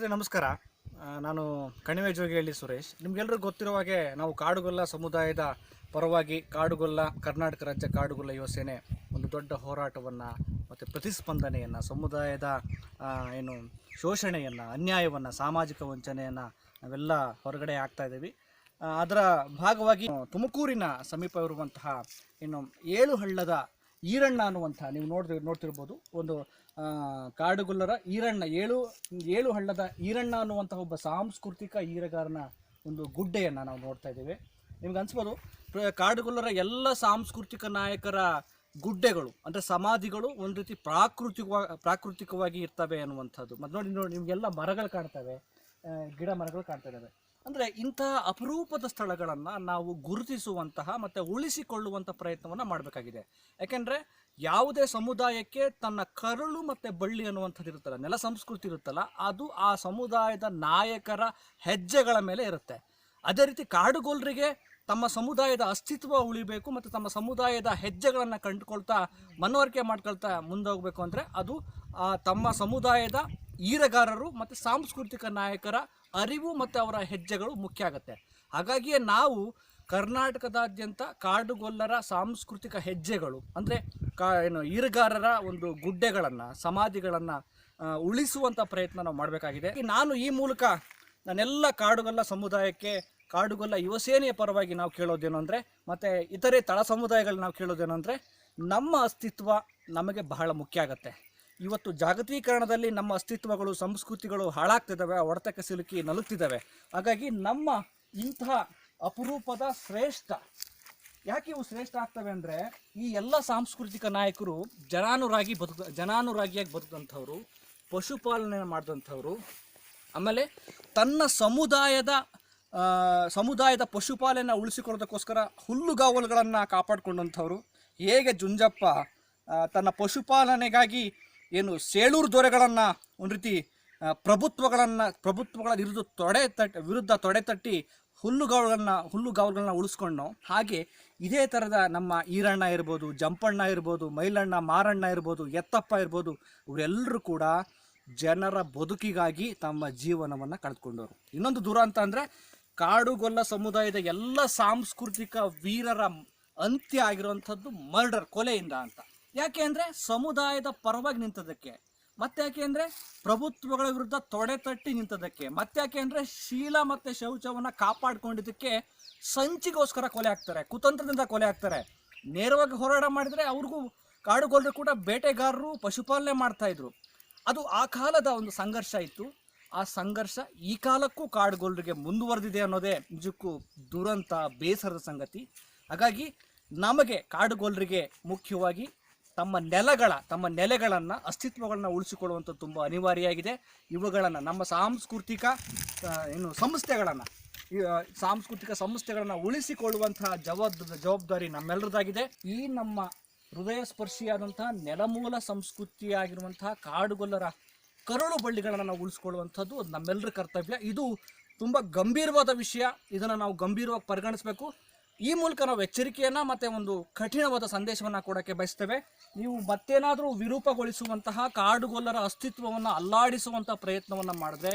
ಸ್ನೇಹಿತರೆ, ನಮಸ್ಕಾರ. ನಾನು ಕಣಿವೆ ಜೋಗಿಹಳ್ಳಿ ಸುರೇಶ್. ನಿಮ್ಗೆಲ್ರಿಗೂ ಗೊತ್ತಿರೋ ಹಾಗೆ ನಾವು ಕಾಡುಗೊಲ್ಲ ಸಮುದಾಯದ ಪರವಾಗಿ ಕಾಡುಗೊಲ್ಲ, ಕರ್ನಾಟಕ ರಾಜ್ಯ ಕಾಡುಗೊಲ್ಲ ಯೋಸನೆ ಒಂದು ದೊಡ್ಡ ಹೋರಾಟವನ್ನು ಮತ್ತು ಪ್ರತಿಸ್ಪಂದನೆಯನ್ನು, ಸಮುದಾಯದ ಏನು ಶೋಷಣೆಯನ್ನು, ಅನ್ಯಾಯವನ್ನು, ಸಾಮಾಜಿಕ ವಂಚನೆಯನ್ನು ನಾವೆಲ್ಲ ಹೊರಗಡೆ ಆಗ್ತಾ ಇದ್ದೀವಿ. ಅದರ ಭಾಗವಾಗಿ ತುಮಕೂರಿನ ಸಮೀಪ ಇರುವಂತಹ ಏನು ಏಳು ಹಳ್ಳದ ಈರಣ್ಣ ಅನ್ನುವಂಥ, ನೀವು ನೋಡ್ತಿ ನೋಡ್ತಿರ್ಬೋದು, ಒಂದು ಕಾಡುಗುಲ್ಲರ ಈರಣ್ಣ, ಏಳು ಏಳು ಹಳ್ಳದ ಈರಣ್ಣ ಅನ್ನುವಂಥ ಒಬ್ಬ ಸಾಂಸ್ಕೃತಿಕ ಈರಗಾರನ ಒಂದು ಗುಡ್ಡೆಯನ್ನು ನಾವು ನೋಡ್ತಾ ಇದ್ದೇವೆ. ನಿಮ್ಗೆ ಅನ್ಸ್ಬೋದು ಕಾಡುಗುಲ್ಲರ ಎಲ್ಲ ಸಾಂಸ್ಕೃತಿಕ ನಾಯಕರ ಗುಡ್ಡೆಗಳು, ಅಂದರೆ ಸಮಾಧಿಗಳು ಒಂದು ರೀತಿ ಪ್ರಾಕೃತಿಕ ಪ್ರಾಕೃತಿಕವಾಗಿ ಇರ್ತವೆ ಅನ್ನುವಂಥದ್ದು. ಮತ್ತು ನೋಡಿ ನೋಡಿ, ನಿಮಗೆಲ್ಲ ಮರಗಳು ಕಾಣ್ತವೆ ಗಿಡ ಮರಗಳು ಕಾಣ್ತಾ ಇದ್ದಾವೆ. ಅಂದರೆ ಇಂತಹ ಅಪರೂಪದ ಸ್ಥಳಗಳನ್ನು ನಾವು ಗುರುತಿಸುವಂತಹ ಮತ್ತು ಉಳಿಸಿಕೊಳ್ಳುವಂಥ ಪ್ರಯತ್ನವನ್ನು ಮಾಡಬೇಕಾಗಿದೆ. ಯಾಕೆಂದರೆ ಯಾವುದೇ ಸಮುದಾಯಕ್ಕೆ ತನ್ನ ಕರುಳು ಮತ್ತು ಬಳ್ಳಿ ಅನ್ನುವಂಥದ್ದು ಇರುತ್ತಲ್ಲ, ನೆಲ ಸಂಸ್ಕೃತಿ ಇರುತ್ತಲ್ಲ, ಅದು ಆ ಸಮುದಾಯದ ನಾಯಕರ ಹೆಜ್ಜೆಗಳ ಮೇಲೆ ಇರುತ್ತೆ. ಅದೇ ರೀತಿ ಕಾಡುಗೋಲ್ರಿಗೆ ತಮ್ಮ ಸಮುದಾಯದ ಅಸ್ತಿತ್ವ ಉಳಿಬೇಕು ಮತ್ತು ತಮ್ಮ ಸಮುದಾಯದ ಹೆಜ್ಜೆಗಳನ್ನು ಕಂಡುಕೊಳ್ತಾ, ಮನವರಿಕೆ ಮಾಡ್ಕೊಳ್ತಾ ಮುಂದೋಗಬೇಕು ಅಂದರೆ ಅದು ತಮ್ಮ ಸಮುದಾಯದ ಈರಗಾರರು ಮತ್ತು ಸಾಂಸ್ಕೃತಿಕ ನಾಯಕರ ಅರಿವು ಮತ್ತು ಅವರ ಹೆಜ್ಜೆಗಳು ಮುಖ್ಯ ಆಗುತ್ತೆ. ಹಾಗಾಗಿಯೇ ನಾವು ಕರ್ನಾಟಕದಾದ್ಯಂತ ಕಾಡುಗೊಲ್ಲರ ಸಾಂಸ್ಕೃತಿಕ ಹೆಜ್ಜೆಗಳು, ಅಂದರೆ ಕಾ ಏನು ಈರುಗಾರರ ಒಂದು ಗುಡ್ಡೆಗಳನ್ನು, ಸಮಾಧಿಗಳನ್ನು ಉಳಿಸುವಂಥ ಪ್ರಯತ್ನ ನಾವು ಮಾಡಬೇಕಾಗಿದೆ. ನಾನು ಈ ಮೂಲಕ ನಾನೆಲ್ಲ ಕಾಡುಗೊಲ್ಲ ಸಮುದಾಯಕ್ಕೆ, ಕಾಡುಗೊಲ್ಲ ಯುವಸೇನೆಯ ಪರವಾಗಿ ನಾವು ಕೇಳೋದೇನು ಅಂದರೆ, ಮತ್ತು ಇತರೆ ತಳ ಸಮುದಾಯಗಳು ನಾವು ಕೇಳೋದೇನು ಅಂದರೆ, ನಮ್ಮ ಅಸ್ತಿತ್ವ ನಮಗೆ ಬಹಳ ಮುಖ್ಯ ಆಗುತ್ತೆ. ಇವತ್ತು ಜಾಗತೀಕರಣದಲ್ಲಿ ನಮ್ಮ ಅಸ್ತಿತ್ವಗಳು, ಸಂಸ್ಕೃತಿಗಳು ಹಾಳಾಗ್ತಿದ್ದಾವೆ ಒಡೆತಕ್ಕೆ ಸಿಲುಕಿ ನಲುಗ್ತಿದ್ದಾವೆ. ಹಾಗಾಗಿ ನಮ್ಮ ಇಂತಹ ಅಪರೂಪದ ಶ್ರೇಷ್ಠ, ಯಾಕೆ ಇವು ಶ್ರೇಷ್ಠ ಆಗ್ತವೆ ಅಂದರೆ, ಈ ಎಲ್ಲ ಸಾಂಸ್ಕೃತಿಕ ನಾಯಕರು ಜನಾನುರಾಗಿ ಬದುಕ ಜನಾನುರಾಗಿಯಾಗಿ ಬದುಕಂಥವ್ರು ಪಶುಪಾಲನೆ ಮಾಡಿದಂಥವ್ರು, ಆಮೇಲೆ ತನ್ನ ಸಮುದಾಯದ ಸಮುದಾಯದ ಪಶುಪಾಲನೆ ಉಳಿಸಿಕೊಳ್ಳೋದಕ್ಕೋಸ್ಕರ ಹುಲ್ಲುಗಾವಲುಗಳನ್ನು ಕಾಪಾಡಿಕೊಂಡಂಥವ್ರು, ಹೇಗೆ ಜುಂಜಪ್ಪ ತನ್ನ ಪಶುಪಾಲನೆಗಾಗಿ ಏನು ಸೇಳೂರು ದೊರೆಗಳನ್ನು ಒಂದು ರೀತಿ ಪ್ರಭುತ್ವಗಳನ್ನು, ಪ್ರಭುತ್ವಗಳ ವಿರುದ್ಧ ತೊಡೆ ತಟ್ಟಿ ವಿರುದ್ಧ ತೊಡೆ ತಟ್ಟಿ ಹುಲ್ಲುಗಾವಲುಗಳನ್ನ ಹುಲ್ಲುಗಾವಲುಗಳನ್ನ ಉಳಿಸ್ಕೊಂಡು ಹಾಗೆ ಇದೇ ಥರದ ನಮ್ಮ ಈರಣ್ಣ ಇರ್ಬೋದು, ಜಂಪಣ್ಣ ಇರ್ಬೋದು, ಮೈಲಣ್ಣ, ಮಾರಣ್ಣ ಇರ್ಬೋದು, ಎತ್ತಪ್ಪ ಇರ್ಬೋದು ಇವರೆಲ್ಲರೂ ಕೂಡ ಜನರ ಬದುಕಿಗಾಗಿ ತಮ್ಮ ಜೀವನವನ್ನು ಕಳೆದುಕೊಂಡವರು. ಇನ್ನೊಂದು ದುರಂತ ಅಂದರೆ ಕಾಡುಗೊಲ್ಲ ಸಮುದಾಯದ ಎಲ್ಲ ಸಾಂಸ್ಕೃತಿಕ ವೀರರ ಅಂತ್ಯ ಆಗಿರುವಂಥದ್ದು ಮರ್ಡರ್, ಕೊಲೆಯಿಂದ ಅಂತ. ಯಾಕೆ ಅಂದರೆ ಸಮುದಾಯದ ಪರವಾಗಿ ನಿಂತದಕ್ಕೆ ಮತ್ತೆ ಯಾಕೆ ಅಂದರೆ ಪ್ರಭುತ್ವಗಳ ವಿರುದ್ಧ ತೊಡೆ ತಟ್ಟಿ ನಿಂತದಕ್ಕೆ ಮತ್ತೆ ಯಾಕೆ ಅಂದರೆ ಶೀಲ ಮತ್ತು ಶೌಚವನ್ನು ಕಾಪಾಡ್ಕೊಂಡಿದ್ದಕ್ಕೆ ಸಂಚಿಗೋಸ್ಕರ ಕೊಲೆ ಆಗ್ತಾರೆ ಕುತಂತ್ರದಿಂದ ಕೊಲೆ ಆಗ್ತಾರೆ ನೇರವಾಗಿ ಹೋರಾಟ ಮಾಡಿದರೆ ಅವ್ರಿಗೂ ಕಾಡುಗೊಲ್ಲರು ಕೂಡ ಬೇಟೆಗಾರರು ಪಶುಪಾಲನೆ ಮಾಡ್ತಾಯಿದ್ರು ಅದು ಆ ಕಾಲದ ಒಂದು ಸಂಘರ್ಷ ಇತ್ತು. ಆ ಸಂಘರ್ಷ ಈ ಕಾಲಕ್ಕೂ ಕಾಡುಗೊಲ್ಲರಿಗೆ ಮುಂದುವರೆದಿದೆ ಅನ್ನೋದೇ ನಿಜಕ್ಕೂ ದುರಂತ, ಬೇಸರದ ಸಂಗತಿ. ಹಾಗಾಗಿ ನಮಗೆ ಕಾಡುಗೊಲ್ಲರಿಗೆ ಮುಖ್ಯವಾಗಿ ತಮ್ಮ ನೆಲಗಳ, ತಮ್ಮ ನೆಲೆಗಳನ್ನು, ಅಸ್ತಿತ್ವಗಳನ್ನ ಉಳಿಸಿಕೊಳ್ಳುವಂಥ ತುಂಬ ಅನಿವಾರ್ಯವಾಗಿದೆ. ಇವುಗಳನ್ನು ನಮ್ಮ ಸಾಂಸ್ಕೃತಿಕ ಏನು ಸಂಸ್ಥೆಗಳನ್ನು ಸಾಂಸ್ಕೃತಿಕ ಸಂಸ್ಥೆಗಳನ್ನು ಉಳಿಸಿಕೊಳ್ಳುವಂತಹ ಜವಾಬ್ದ, ಜವಾಬ್ದಾರಿ ನಮ್ಮೆಲ್ಲರದಾಗಿದೆ. ಈ ನಮ್ಮ ಹೃದಯ ಸ್ಪರ್ಶಿಯಾದಂತಹ ನೆಲಮೂಲ ಸಂಸ್ಕೃತಿಯಾಗಿರುವಂತಹ ಕಾಡುಗೊಲ್ಲರ ಕರುಳು ಬಳ್ಳಿಗಳನ್ನು ನಾವು ಉಳಿಸ್ಕೊಳ್ಳುವಂಥದ್ದು ನಮ್ಮೆಲ್ಲರ ಕರ್ತವ್ಯ. ಇದು ತುಂಬ ಗಂಭೀರವಾದ ವಿಷಯ. ಇದನ್ನು ನಾವು ಗಂಭೀರವಾಗಿ ಪರಿಗಣಿಸಬೇಕು. ಈ ಮೂಲಕ ನಾವು ಎಚ್ಚರಿಕೆಯನ್ನು ಮತ್ತು ಒಂದು ಕಠಿಣವಾದ ಸಂದೇಶವನ್ನು ಕೊಡೋಕ್ಕೆ ಬಯಸ್ತೇವೆ. ನೀವು ಮತ್ತೇನಾದರೂ ವಿರೂಪಗೊಳಿಸುವಂತಹ ಕಾಡುಗೊಲ್ಲರ ಅಸ್ತಿತ್ವವನ್ನು ಅಲ್ಲಾಡಿಸುವಂಥ ಪ್ರಯತ್ನವನ್ನು ಮಾಡಿದ್ರೆ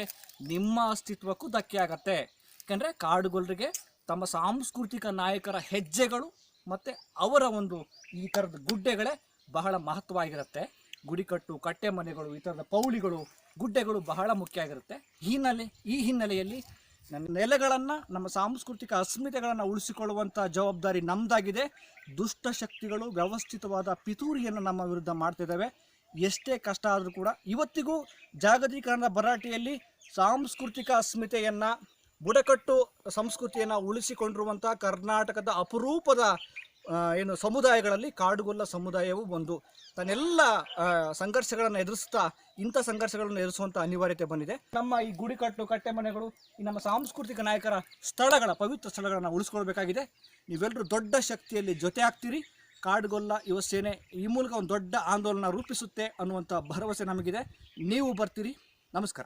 ನಿಮ್ಮ ಅಸ್ತಿತ್ವಕ್ಕೂ ಧಕ್ಕೆ ಆಗತ್ತೆ. ಯಾಕೆಂದರೆ ಕಾಡುಗೊಲ್ಲರಿಗೆ ತಮ್ಮ ಸಾಂಸ್ಕೃತಿಕ ನಾಯಕರ ಹೆಜ್ಜೆಗಳು ಮತ್ತು ಅವರ ಒಂದು ಈ ಥರದ ಗುಡ್ಡೆಗಳೇ ಬಹಳ ಮಹತ್ವ ಆಗಿರುತ್ತೆ ಗುಡಿಕಟ್ಟು ಕಟ್ಟೆ ಮನೆಗಳು ಈ ಥರದ ಪೌಳಿಗಳು, ಗುಡ್ಡೆಗಳು ಬಹಳ ಮುಖ್ಯ ಆಗಿರುತ್ತೆ. ಹಿನ್ನೆಲೆ, ಈ ಹಿನ್ನೆಲೆಯಲ್ಲಿ ನನ್ನ ನೆಲೆಗಳನ್ನು, ನಮ್ಮ ಸಾಂಸ್ಕೃತಿಕ ಅಸ್ಮಿತೆಗಳನ್ನು ಉಳಿಸಿಕೊಳ್ಳುವಂಥ ಜವಾಬ್ದಾರಿ ನಮ್ಮದಾಗಿದೆ ದುಷ್ಟ ಶಕ್ತಿಗಳು, ವ್ಯವಸ್ಥಿತವಾದ ಪಿತೂರಿಯನ್ನು ನಮ್ಮ ವಿರುದ್ಧ ಮಾಡ್ತಿದ್ದಾವೆ. ಎಷ್ಟೇ ಕಷ್ಟ ಆದರೂ ಕೂಡ ಇವತ್ತಿಗೂ ಜಾಗತೀಕರಣದ ಭರಾಟೆಯಲ್ಲಿ ಸಾಂಸ್ಕೃತಿಕ ಅಸ್ಮಿತೆಯನ್ನು, ಬುಡಕಟ್ಟು ಸಂಸ್ಕೃತಿಯನ್ನು ಉಳಿಸಿಕೊಂಡಿರುವಂಥ ಕರ್ನಾಟಕದ ಅಪರೂಪದ ಏನು ಸಮುದಾಯಗಳಲ್ಲಿ ಕಾಡುಗೊಲ್ಲ ಸಮುದಾಯವು ಒಂದು. ತನ್ನೆಲ್ಲ ಸಂಘರ್ಷಗಳನ್ನು ಎದುರಿಸ್ತಾ ಇಂಥ ಸಂಘರ್ಷಗಳನ್ನು ಎದುರಿಸುವಂಥ ಅನಿವಾರ್ಯತೆ ಬಂದಿದೆ. ನಮ್ಮ ಈ ಗುಡಿಕಟ್ಟು ಕಟ್ಟೆ ಮನೆಗಳು, ಈ ನಮ್ಮ ಸಾಂಸ್ಕೃತಿಕ ನಾಯಕರ ಸ್ಥಳಗಳ, ಪವಿತ್ರ ಸ್ಥಳಗಳನ್ನು ಉಳಿಸ್ಕೊಳ್ಬೇಕಾಗಿದೆ. ನೀವೆಲ್ಲರೂ ದೊಡ್ಡ ಶಕ್ತಿಯಲ್ಲಿ ಜೊತೆ ಆಗ್ತೀರಿ. ಕಾಡುಗೊಲ್ಲ ಯುವ ಸೇನೆ ಈ ಮೂಲಕ ಒಂದು ದೊಡ್ಡ ಆಂದೋಲನ ರೂಪಿಸುತ್ತೆ ಅನ್ನುವಂಥ ಭರವಸೆ ನಮಗಿದೆ. ನೀವು ಬರ್ತೀರಿ. ನಮಸ್ಕಾರ.